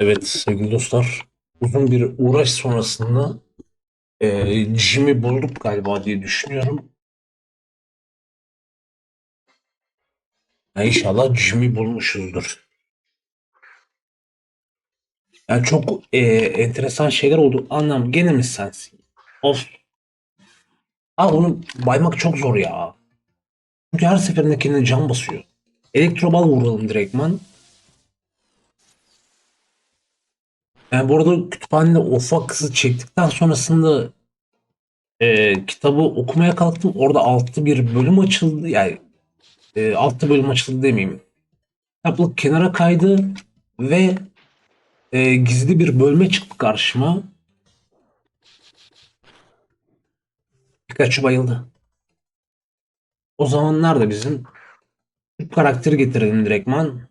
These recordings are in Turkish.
Evet sevgili dostlar, uzun bir uğraş sonrasında eee Jim'i bulduk galiba diye düşünüyorum. Ya inşallah Jim'i bulmuşuzdur. Yani çok eee, enteresan şeyler oldu. Anlam gene mi sensin? Of. Aa onu baymak çok zor ya. Çünkü her seferinde kendine can basıyor. Elektrobal vuralım direktman. Yani bu arada kütüphanede ufak kızı çektikten sonrasında e, kitabı okumaya kalktım. Orada altta bir bölüm açıldı. Yani e, altta bölüm açıldı demeyeyim. Kitaplık kenara kaydı ve e, gizli bir bölme çıktı karşıma. Pikachu bayıldı. O zaman nerede bizim? Karakteri getirelim direktman.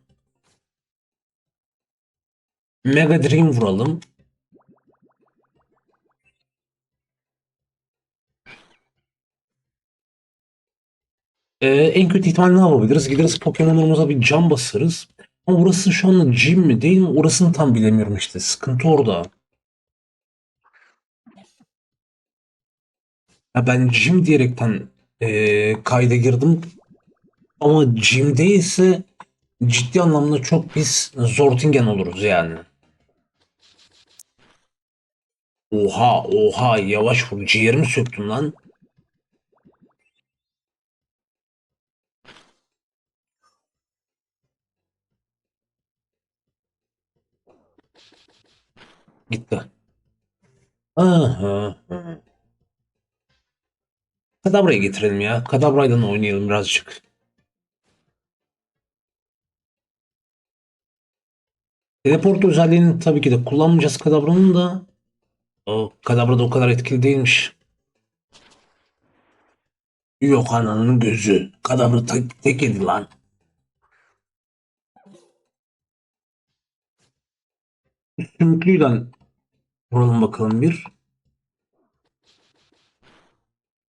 Mega Dream vuralım. Ee, en kötü ihtimal ne yapabiliriz? Gideriz Pokemon'umuza bir can basarız. Ama burası şu anda gym mi değil mi? Orasını tam bilemiyorum işte. Sıkıntı orada. Ya ben gym diyerekten ee, kayda girdim. Ama gym değilse ciddi anlamda çok biz Zortingen oluruz yani. Oha oha yavaş vur ciğerimi söktün lan. Gitti. Aha. Kadabra'yı getirelim ya. Kadabra'yla oynayalım birazcık. Teleport özelliğini tabii ki de kullanmayacağız Kadabra'nın da. O Kadabra da o kadar etkili değilmiş. Yok ananın gözü. Kadabra tek, tek yedi lan. Sümüklüyle vuralım bakalım bir.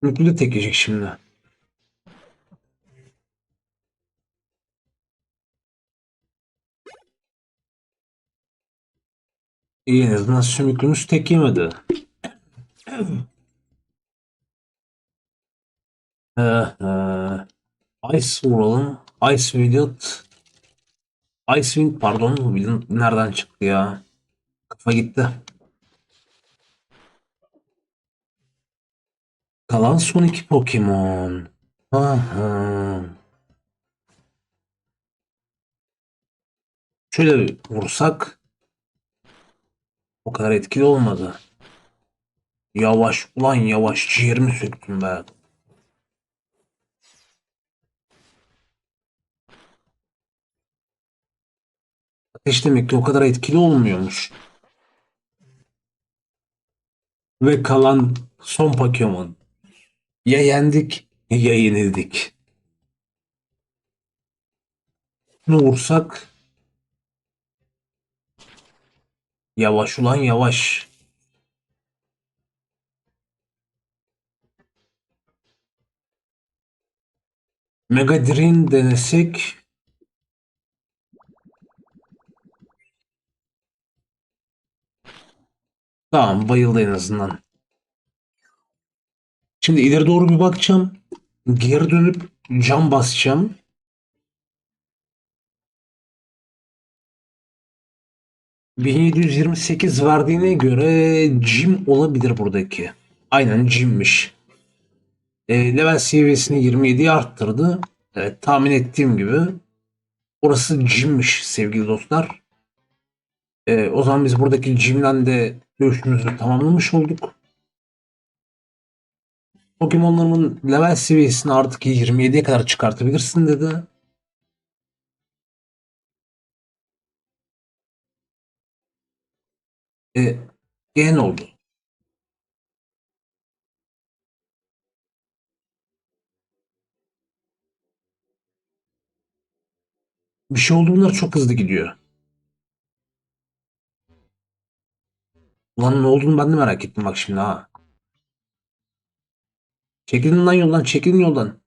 Sümüklü de tek yiyecek şimdi. İyi en azından sümüklümüz tek yemedi. Ee, e, Ice vuralım. Ice Wind. Ice Wind pardon. Wind nereden çıktı ya? Kafa gitti. Kalan son iki Pokemon. Aha. Şöyle vursak o kadar etkili olmadı. Yavaş ulan yavaş ciğerimi söktüm be. Ateş demek ki o kadar etkili olmuyormuş. Ve kalan son Pokemon. Ya yendik ya yenildik. Ne vursak yavaş ulan yavaş. Mega Drain denesek Tamam bayıldı en azından. Şimdi ileri doğru bir bakacağım. Geri dönüp cam basacağım. ...1728 verdiğine göre Jim olabilir buradaki. Aynen Jim'miş. E, level seviyesini 27'ye arttırdı. Evet, tahmin ettiğim gibi. Orası Jim'miş sevgili dostlar. E, o zaman biz buradaki Jim'den de dövüşümüzü tamamlamış olduk. Pokemon'larımın level seviyesini artık 27'ye kadar çıkartabilirsin dedi. E, gen oldu. Bir şey oldu bunlar çok hızlı gidiyor. Ulan ne olduğunu ben de merak ettim bak şimdi ha. Çekilin lan yoldan, çekilin yoldan.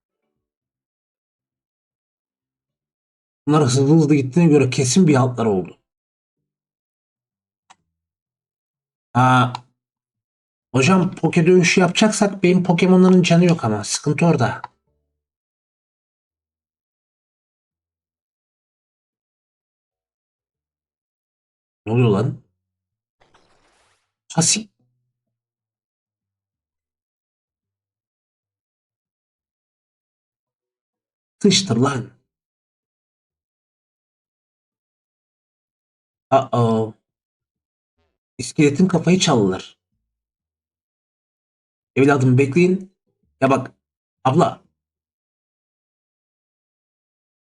Bunlar hızlı hızlı gittiğine göre kesin bir haltlar oldu. Aa, hocam poke dövüşü yapacaksak benim Pokemon'ların canı yok ama sıkıntı orada. Ne oluyor lan? Hasi. Sıçtır lan. Aa. İskeletin kafayı çaldılar. Evladım bekleyin. Ya bak abla.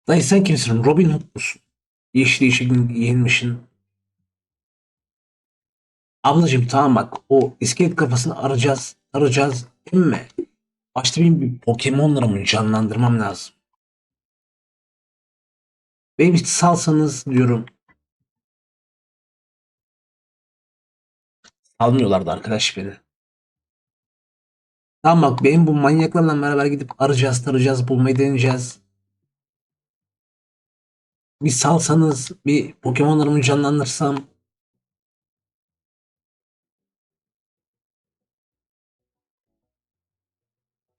Dayı sen kimsin? Robin Hood musun? Yeşil yeşil giyinmişsin. Ablacığım tamam bak o iskelet kafasını arayacağız. Arayacağız. Değil mi? Başta benim bir Pokemon'larımı canlandırmam lazım. Beni bir salsanız diyorum. Almıyorlardı arkadaş beni. Tamam bak benim bu manyaklarla beraber gidip arayacağız, tarayacağız, bulmayı deneyeceğiz. Bir salsanız, bir Pokemon'larımı canlandırsam.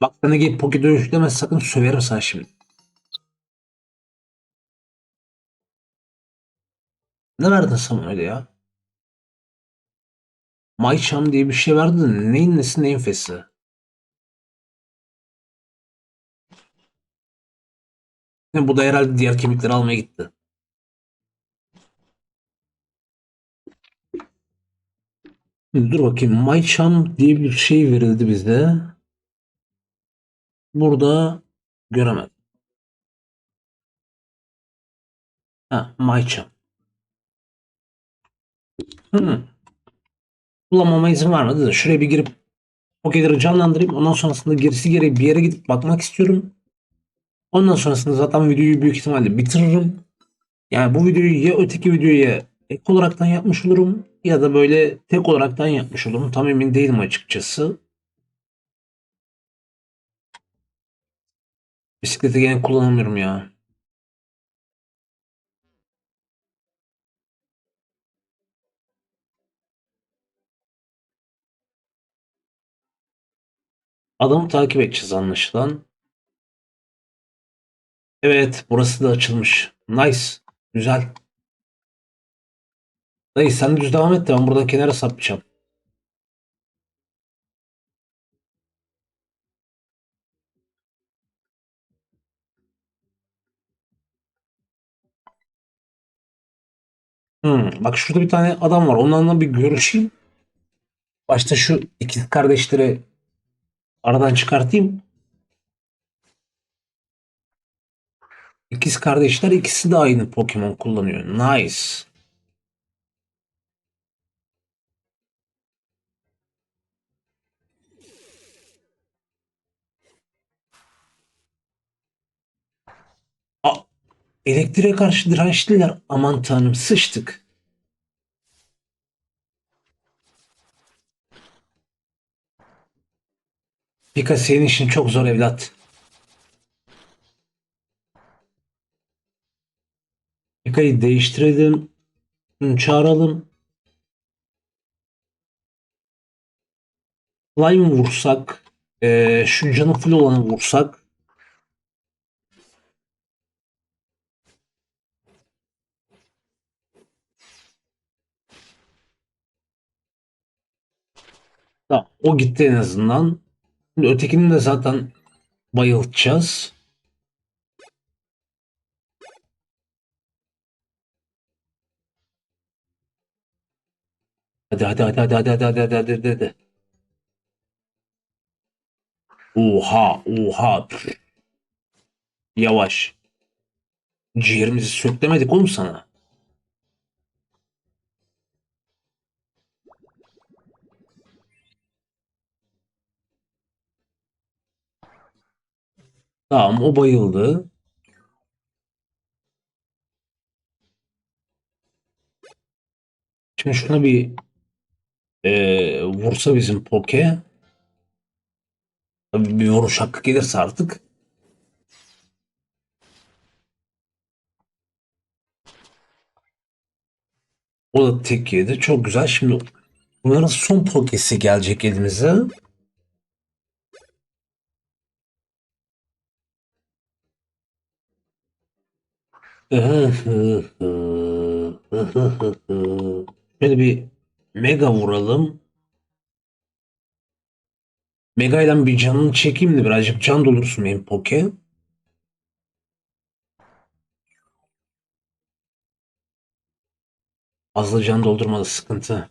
Bak sana gelip Poke dövüş sakın söverim sana şimdi. Ne verdin sen öyle ya? Mayçam diye bir şey verdi de neyin nesi neyin fesi? Bu da herhalde diğer kemikleri almaya gitti. Dur bakayım. Mayçam diye bir şey verildi bize. Burada göremedim. Ha, Mayçam. Hı. Kullanmama izin vermedi de şuraya bir girip Pokeleri canlandırayım. Ondan sonrasında gerisi geri bir yere gidip bakmak istiyorum. Ondan sonrasında zaten videoyu büyük ihtimalle bitiririm. Yani bu videoyu ya öteki videoya ek olaraktan yapmış olurum ya da böyle tek olaraktan yapmış olurum. Tam emin değilim açıkçası. Bisikleti gene kullanamıyorum ya. Adamı takip edeceğiz anlaşılan. Evet burası da açılmış. Nice. Güzel. Dayı sen düz devam et de ben buradan kenara sapacağım. Hmm, bak şurada bir tane adam var. Onlarla bir görüşeyim. Başta şu ikiz kardeşleri aradan çıkartayım. İkiz kardeşler ikisi de aynı Pokemon kullanıyor. Nice. Aa, elektriğe karşı dirençliler. Aman tanrım sıçtık. Pika senin işin çok zor evlat. Pika'yı değiştirelim. Çağıralım. Slime vursak. eee, şu canı full olanı vursak. Tamam, o gitti en azından. Şimdi ötekini de zaten bayıltacağız. Hadi hadi hadi hadi hadi hadi hadi hadi hadi hadi. Oha oha. Yavaş. Ciğerimizi söklemedik oğlum sana. Tamam o bayıldı. Şimdi şuna bir eee, vursa bizim Poke. Tabii bir vuruş hakkı gelirse artık. O da tek yedi. Çok güzel. Şimdi Bunların son pokesi gelecek elimize. Şöyle bir mega vuralım. Mega ile bir canını çekeyim de birazcık can dolursun benim poke. Fazla can doldurmalı sıkıntı.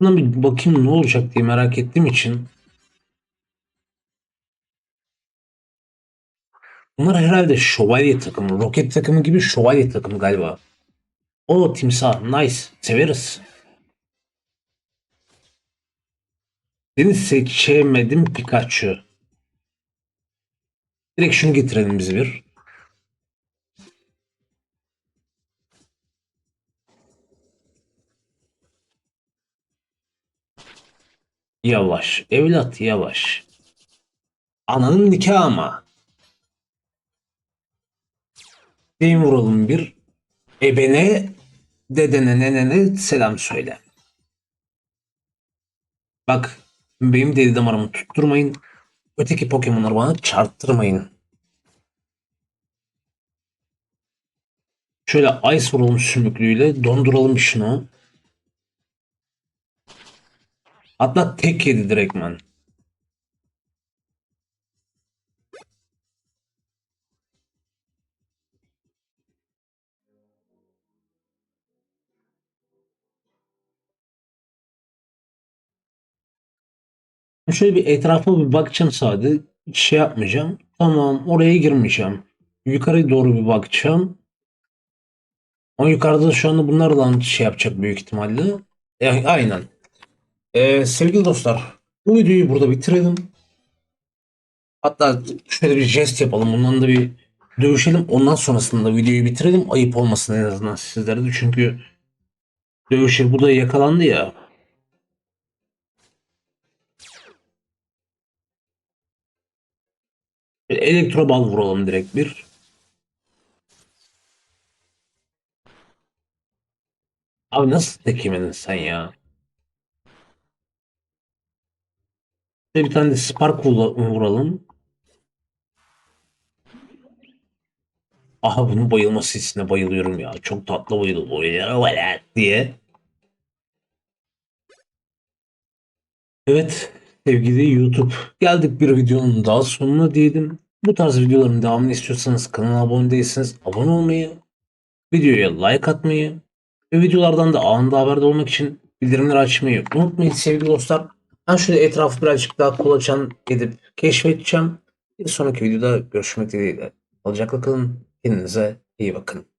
Buna bir bakayım ne olacak diye merak ettiğim için. Bunlar herhalde şövalye takımı, roket takımı gibi şövalye takımı galiba. O timsah, nice, severiz. Seni seçemedim Pikachu. Direkt şunu getirelim bize bir. Yavaş, evlat yavaş. Ananın nikahı ama. Deyim vuralım bir. Ebene, dedene, nenene selam söyle. Bak, benim deli damarımı tutturmayın. Öteki Pokemon'ları bana çarptırmayın. Şöyle Ice vuralım sümüklüğüyle. Donduralım şunu. Hatta tek yedi direktmen. Şöyle bir etrafa bir bakacağım sadece. Hiç şey yapmayacağım. Tamam oraya girmeyeceğim. Yukarı doğru bir bakacağım. Ama yukarıda şu anda bunlarla şey yapacak büyük ihtimalle. Yani aynen. Ee, sevgili dostlar, bu videoyu burada bitirelim. Hatta şöyle bir jest yapalım. Bundan da bir dövüşelim. Ondan sonrasında videoyu bitirelim. Ayıp olmasın en azından sizlere de. Çünkü dövüşe bu da yakalandı ya. Elektro bal vuralım direkt bir. Abi nasıl tek yemedin sen ya? Bir tane de Spark vura- vuralım. Aha bunun bayılma sesine bayılıyorum ya. Çok tatlı bayılıyor diye. Evet sevgili YouTube geldik bir videonun daha sonuna diyelim. Bu tarz videoların devamını istiyorsanız kanala abone değilseniz abone olmayı, videoya like atmayı ve videolardan da anında haberdar olmak için bildirimleri açmayı unutmayın sevgili dostlar. Ben şöyle etrafı birazcık daha kolaçan edip keşfedeceğim. Bir sonraki videoda görüşmek dileğiyle. Sağlıcakla kalın. Kendinize iyi bakın.